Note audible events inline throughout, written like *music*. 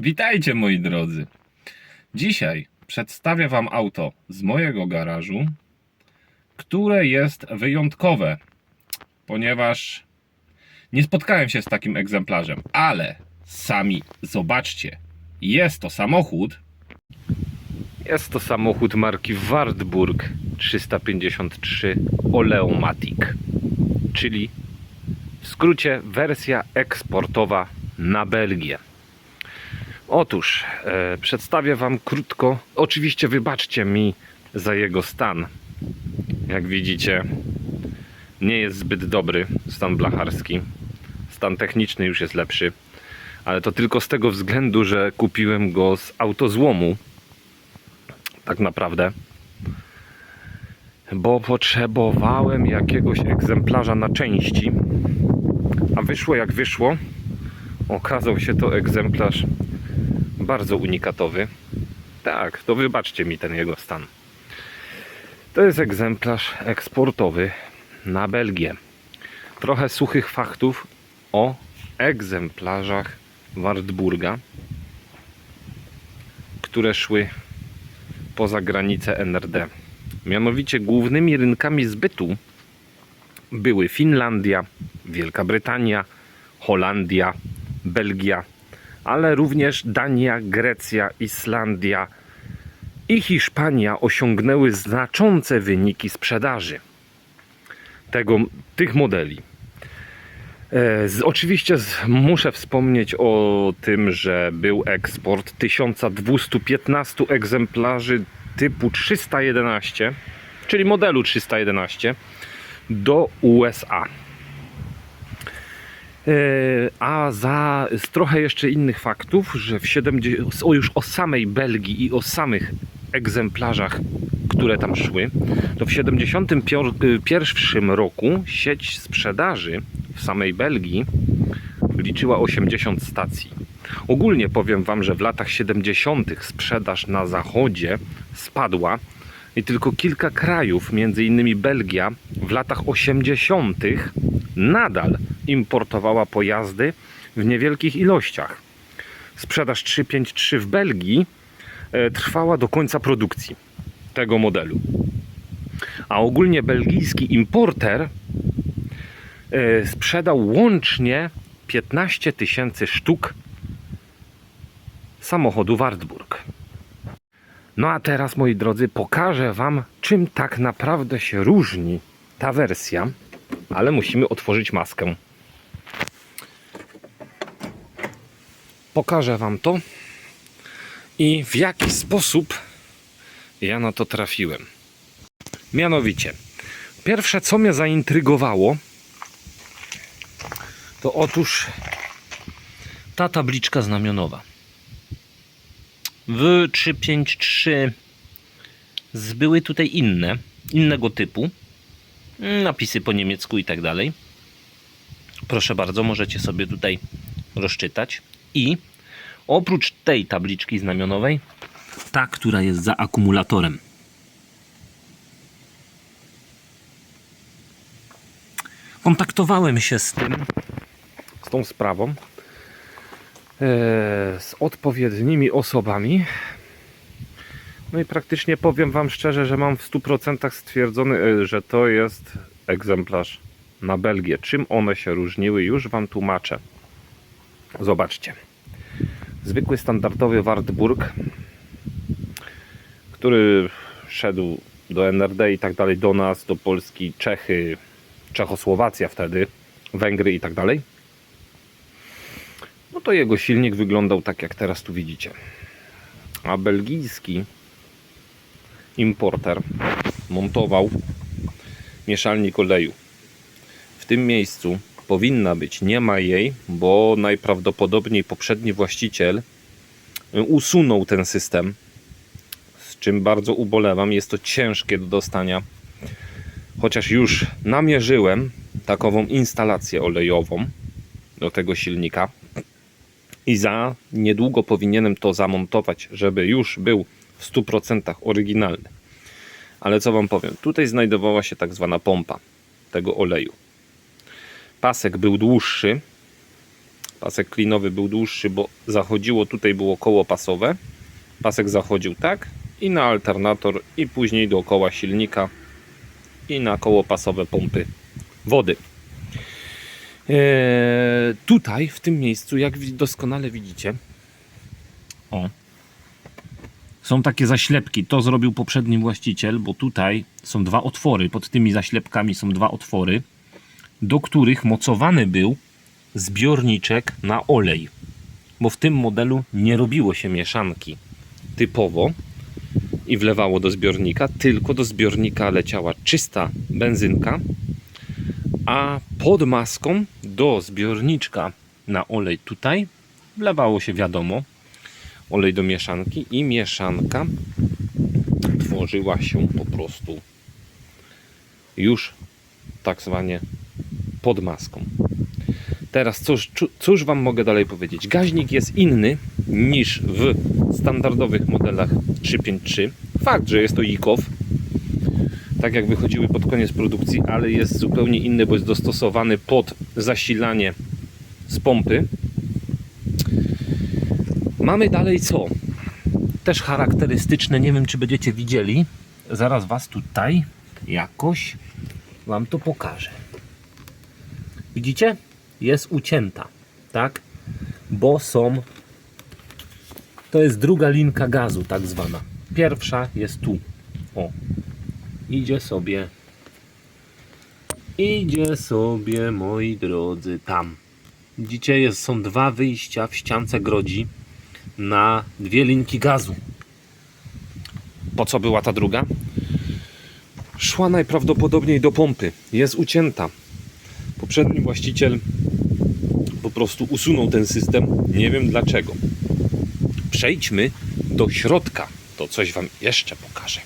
Witajcie moi drodzy. Dzisiaj przedstawię Wam auto z mojego garażu, które jest wyjątkowe, ponieważ nie spotkałem się z takim egzemplarzem, ale sami zobaczcie. Jest to samochód. Jest to samochód marki Wartburg 353 Oleomatic, czyli w skrócie wersja eksportowa na Belgię. Otóż e, przedstawię Wam krótko. Oczywiście wybaczcie mi za jego stan. Jak widzicie, nie jest zbyt dobry stan blacharski. Stan techniczny już jest lepszy, ale to tylko z tego względu, że kupiłem go z autozłomu. Tak naprawdę. Bo potrzebowałem jakiegoś egzemplarza na części. A wyszło jak wyszło. Okazał się to egzemplarz bardzo unikatowy. Tak, to wybaczcie mi ten jego stan. To jest egzemplarz eksportowy na Belgię. Trochę suchych faktów o egzemplarzach Wartburga, które szły poza granice NRD. Mianowicie głównymi rynkami zbytu były Finlandia, Wielka Brytania, Holandia, Belgia, ale również Dania, Grecja, Islandia i Hiszpania osiągnęły znaczące wyniki sprzedaży tego, tych modeli. E, oczywiście z, muszę wspomnieć o tym, że był eksport 1215 egzemplarzy typu 311, czyli modelu 311 do USA. E, A za z trochę jeszcze innych faktów, że w 70, o już o samej Belgii i o samych egzemplarzach, które tam szły, to w 1971 roku sieć sprzedaży w samej Belgii liczyła 80 stacji. Ogólnie powiem Wam, że w latach 70. sprzedaż na zachodzie spadła i tylko kilka krajów, między innymi Belgia, w latach 80. nadal importowała pojazdy w niewielkich ilościach. Sprzedaż 353 w Belgii e, trwała do końca produkcji tego modelu. A ogólnie belgijski importer e, sprzedał łącznie 15 tysięcy sztuk samochodu Wartburg. No a teraz, moi drodzy, pokażę Wam, czym tak naprawdę się różni ta wersja, ale musimy otworzyć maskę. Pokażę Wam to i w jaki sposób ja na to trafiłem. Mianowicie, pierwsze co mnie zaintrygowało, to otóż ta tabliczka znamionowa. W 353 były tutaj inne, innego typu. Napisy po niemiecku i tak dalej. Proszę bardzo, możecie sobie tutaj rozczytać. I oprócz tej tabliczki znamionowej, ta, która jest za akumulatorem. Kontaktowałem się z tym, z tą sprawą, e, z odpowiednimi osobami. No i praktycznie powiem Wam szczerze, że mam w 100% stwierdzony, e, że to jest egzemplarz na Belgię. Czym one się różniły, już Wam tłumaczę. Zobaczcie. Zwykły standardowy Wartburg, który szedł do NRD i tak dalej, do nas, do Polski, Czechy, Czechosłowacja wtedy, Węgry i tak dalej. No to jego silnik wyglądał tak jak teraz tu widzicie. A belgijski importer montował mieszalnik oleju. W tym miejscu powinna być, nie ma jej, bo najprawdopodobniej poprzedni właściciel usunął ten system, z czym bardzo ubolewam. Jest to ciężkie do dostania, chociaż już namierzyłem takową instalację olejową do tego silnika i za niedługo powinienem to zamontować, żeby już był w 100% oryginalny. Ale co Wam powiem, tutaj znajdowała się tak zwana pompa tego oleju. Pasek był dłuższy, Pasek klinowy był dłuższy, bo zachodziło tutaj było koło pasowe. Pasek zachodził tak i na alternator i później dookoła silnika i na koło pasowe pompy wody. Eee, tutaj, w tym miejscu, jak doskonale widzicie, o, są takie zaślepki. To zrobił poprzedni właściciel, bo tutaj są dwa otwory. Pod tymi zaślepkami są dwa otwory, do których mocowany był zbiorniczek na olej. Bo w tym modelu nie robiło się mieszanki typowo i wlewało do zbiornika, tylko do zbiornika leciała czysta benzynka, a pod maską do zbiorniczka na olej tutaj wlewało się wiadomo olej do mieszanki i mieszanka tworzyła się po prostu już tak zwanie pod maską. Teraz cóż, cóż Wam mogę dalej powiedzieć? Gaźnik jest inny niż w standardowych modelach 353. Fakt, że jest to IKOW, tak jak wychodziły pod koniec produkcji, ale jest zupełnie inny, bo jest dostosowany pod zasilanie z pompy. Mamy dalej co? Też charakterystyczne, nie wiem czy będziecie widzieli. Zaraz Was tutaj jakoś Wam to pokażę. Widzicie? Jest ucięta, tak? Bo są. To jest druga linka gazu, tak zwana. Pierwsza jest tu. O. Idzie sobie. Idzie sobie, moi drodzy, tam. Widzicie, jest, są dwa wyjścia w ściance grodzi na dwie linki gazu. Po co była ta druga? Szła najprawdopodobniej do pompy. Jest ucięta. Poprzedni właściciel po prostu usunął ten system. Nie wiem dlaczego. Przejdźmy do środka. To coś Wam jeszcze pokażę.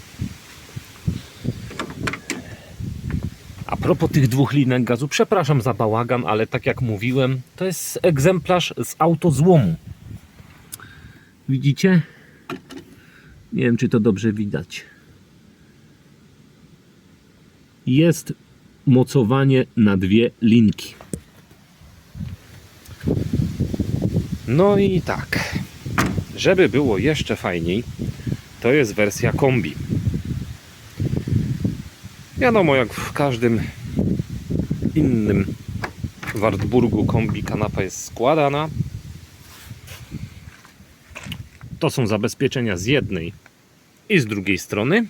A propos tych dwóch linek gazu, przepraszam za bałagan, ale tak jak mówiłem, to jest egzemplarz z autozłomu. Widzicie? Nie wiem, czy to dobrze widać. Jest mocowanie na dwie linki. No i tak. Żeby było jeszcze fajniej, to jest wersja kombi. Wiadomo, jak w każdym innym Wartburgu kombi kanapa jest składana. To są zabezpieczenia z jednej i z drugiej strony.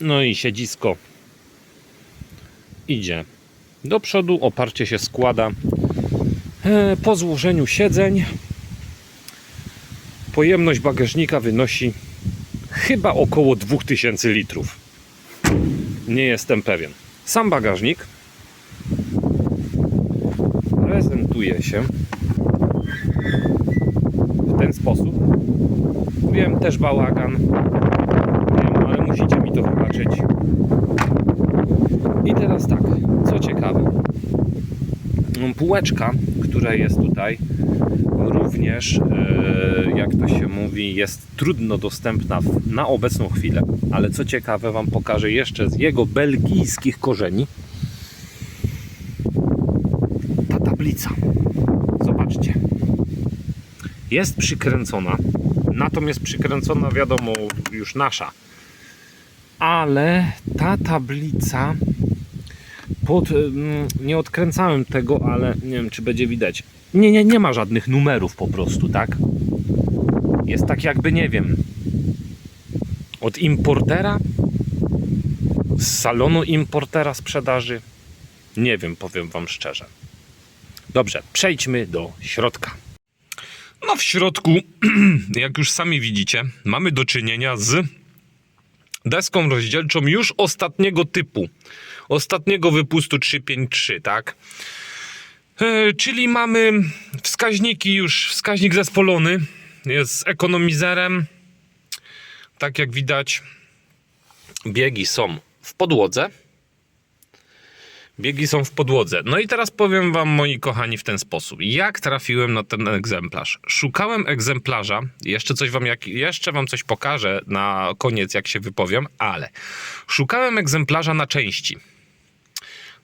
No i siedzisko idzie do przodu, oparcie się składa E, po złożeniu siedzeń. Pojemność bagażnika wynosi chyba około 2000 litrów. Nie jestem pewien. Sam bagażnik prezentuje się sposób. Wiem, też bałagan. Wiem, ale musicie mi to wybaczyć. I teraz tak, co ciekawe. No, Półeczka, która jest tutaj, również, e, jak to się mówi, jest trudno dostępna na obecną chwilę. Ale co ciekawe, Wam pokażę jeszcze z jego belgijskich korzeni. Ta tablica. Zobaczcie. Jest przykręcona. Natomiast przykręcona, wiadomo, już nasza. Ale ta tablica pod, mm, nie odkręcałem tego, ale nie wiem czy będzie widać. Nie, nie, nie ma żadnych numerów po prostu, tak? Jest tak jakby, nie wiem, od importera, z salonu importera sprzedaży. Nie wiem, powiem Wam szczerze. Dobrze, przejdźmy do środka. No w środku, *clears throat* jak już sami widzicie, mamy do czynienia z deską rozdzielczą już ostatniego typu. Ostatniego wypustu 353, tak? E, czyli mamy wskaźniki już, wskaźnik zespolony jest z ekonomizerem. Tak jak widać, biegi są w podłodze. Biegi są w podłodze. No i teraz powiem Wam, moi kochani, w ten sposób. Jak trafiłem na ten egzemplarz? Szukałem egzemplarza. Jeszcze coś Wam, jak, jeszcze wam coś pokażę na koniec, jak się wypowiem, ale szukałem egzemplarza na części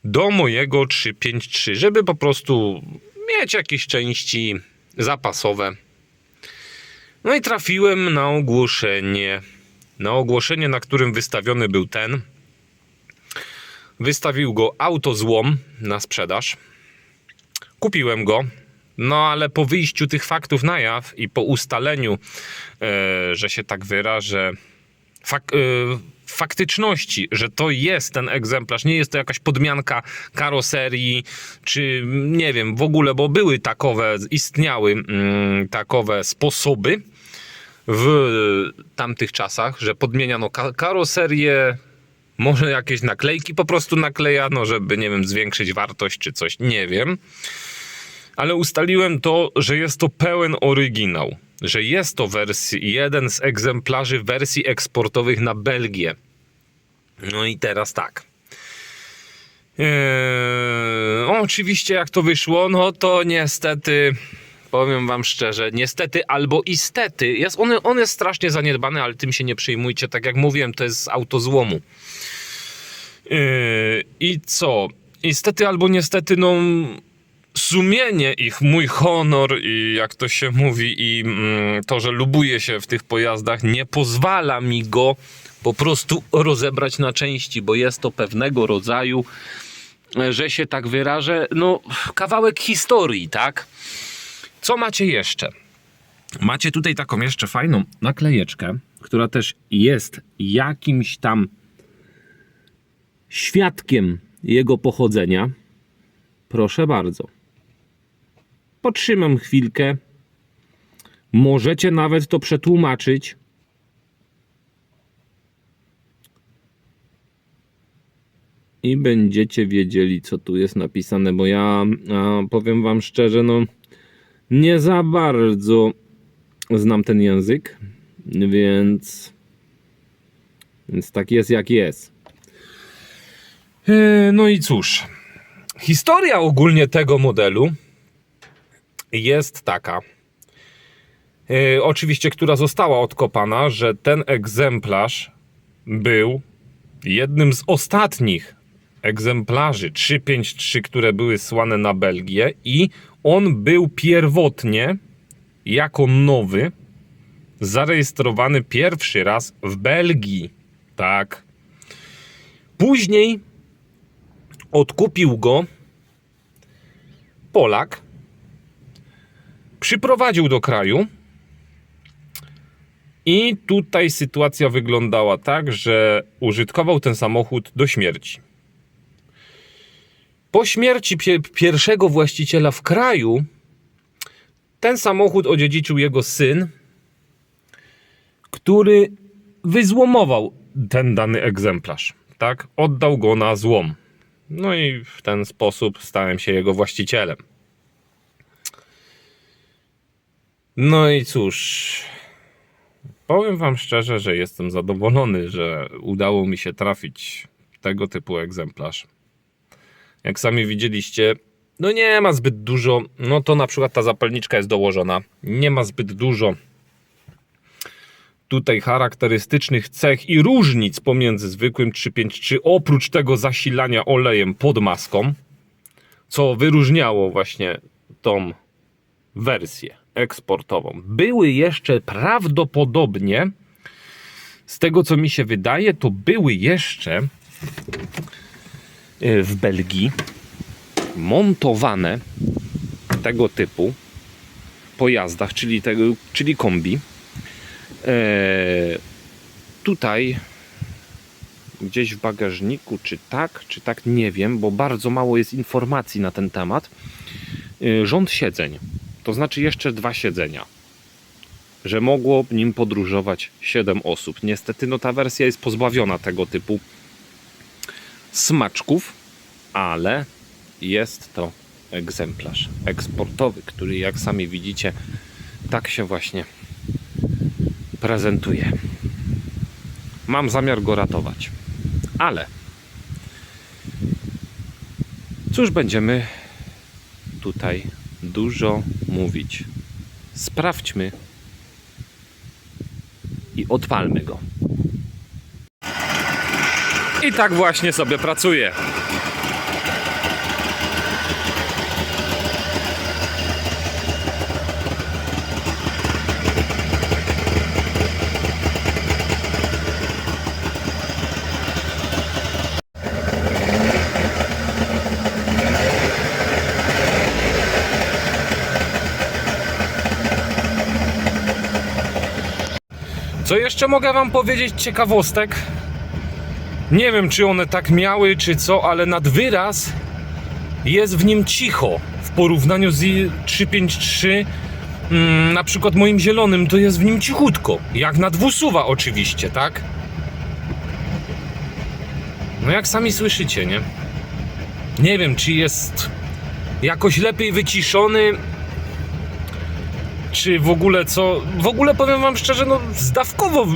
do mojego 353, żeby po prostu mieć jakieś części zapasowe. No i trafiłem na ogłoszenie. Na ogłoszenie, na którym wystawiony był ten. Wystawił go autozłom na sprzedaż. Kupiłem go. No ale po wyjściu tych faktów na jaw i po ustaleniu, e, że się tak wyrażę, fak, e, faktyczności, że to jest ten egzemplarz, nie jest to jakaś podmianka karoserii, czy nie wiem, w ogóle, bo były takowe, istniały mm, takowe sposoby w tamtych czasach, że podmieniano ka- karoserię, może jakieś naklejki po prostu naklejano, żeby, nie wiem, zwiększyć wartość czy coś, nie wiem. Ale ustaliłem to, że jest to pełen oryginał, że jest to wersji, jeden z egzemplarzy wersji eksportowych na Belgię. No i teraz tak. Eee, oczywiście, jak to wyszło, no to niestety, powiem wam szczerze, niestety albo istety. Jest, on, on jest strasznie zaniedbany, ale tym się nie przejmujcie. Tak jak mówiłem, to jest z autozłomu. Eee, I co? Niestety albo niestety, no sumienie ich, mój honor i jak to się mówi i mm, to, że lubuję się w tych pojazdach nie pozwala mi go po prostu rozebrać na części, bo jest to pewnego rodzaju, e, że się tak wyrażę, no kawałek historii, tak? Co macie jeszcze? Macie tutaj taką jeszcze fajną naklejeczkę, która też jest jakimś tam świadkiem jego pochodzenia. Proszę bardzo. Potrzymam chwilkę. Możecie nawet to przetłumaczyć. I będziecie wiedzieli, co tu jest napisane, bo ja powiem Wam szczerze, no nie za bardzo znam ten język, więc, więc tak jest jak jest. E, No i cóż, historia ogólnie tego modelu jest taka. E, oczywiście, która została odkopana, że ten egzemplarz był jednym z ostatnich egzemplarzy 353, które były słane na Belgię i on był pierwotnie jako nowy zarejestrowany pierwszy raz w Belgii. Tak. Później odkupił go Polak, przyprowadził do kraju i tutaj sytuacja wyglądała tak, że użytkował ten samochód do śmierci. Po śmierci pie- pierwszego właściciela w kraju, ten samochód odziedziczył jego syn, który wyzłomował ten dany egzemplarz. Tak, oddał go na złom. No i w ten sposób stałem się jego właścicielem. No i cóż, powiem Wam szczerze, że jestem zadowolony, że udało mi się trafić tego typu egzemplarz. Jak sami widzieliście, no nie ma zbyt dużo. No to na przykład ta zapalniczka jest dołożona. Nie ma zbyt dużo tutaj charakterystycznych cech i różnic pomiędzy zwykłym 353, oprócz tego zasilania olejem pod maską, co wyróżniało właśnie tą wersję eksportową. Były jeszcze prawdopodobnie, z tego co mi się wydaje, to były jeszcze e, w Belgii montowane tego typu pojazdach, czyli, tego, czyli kombi. E, tutaj gdzieś w bagażniku, czy tak, czy tak, nie wiem, bo bardzo mało jest informacji na ten temat. E, rząd siedzeń, to znaczy jeszcze dwa siedzenia, że mogło nim podróżować 7 osób. Niestety, no ta wersja jest pozbawiona tego typu smaczków, ale jest to egzemplarz eksportowy, który jak sami widzicie, tak się właśnie prezentuje. Mam zamiar go ratować. Ale cóż będziemy tutaj dużo mówić. Sprawdźmy i odpalmy go. I tak właśnie sobie pracuje. Jeszcze mogę wam powiedzieć ciekawostek? Nie wiem, czy one tak miały, czy co, ale nad wyraz jest w nim cicho. W porównaniu z i- 353, mm, na przykład moim zielonym, to jest w nim cichutko. Jak na dwusuwa oczywiście, tak? No jak sami słyszycie, nie? Nie wiem, czy jest jakoś lepiej wyciszony, czy w ogóle co. W ogóle powiem Wam szczerze, no zdawkowo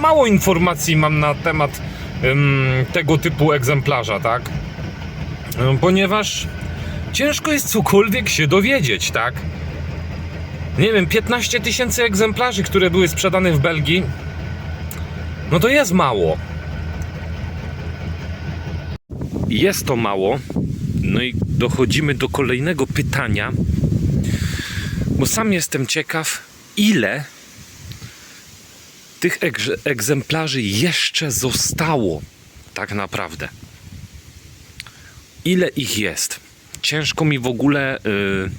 mało informacji mam na temat em, tego typu egzemplarza, tak? Em, Ponieważ ciężko jest cokolwiek się dowiedzieć, tak? Nie wiem, 15 tysięcy egzemplarzy, które były sprzedane w Belgii, no to jest mało. Jest to mało. No i dochodzimy do kolejnego pytania, bo sam jestem ciekaw, ile tych egz- egzemplarzy jeszcze zostało tak naprawdę. Ile ich jest? Ciężko mi w ogóle y,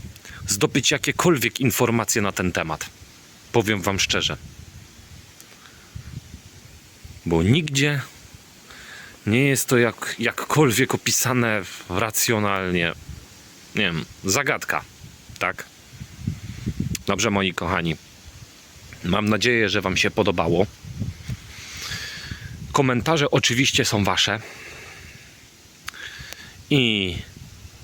zdobyć jakiekolwiek informacje na ten temat. Powiem Wam szczerze. Bo nigdzie nie jest to jak, jakkolwiek opisane racjonalnie. Nie wiem, zagadka, tak? Dobrze, moi kochani. Mam nadzieję, że Wam się podobało. Komentarze oczywiście są Wasze. I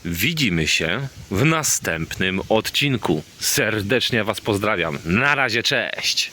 widzimy się w następnym odcinku. Serdecznie Was pozdrawiam. Na razie, cześć.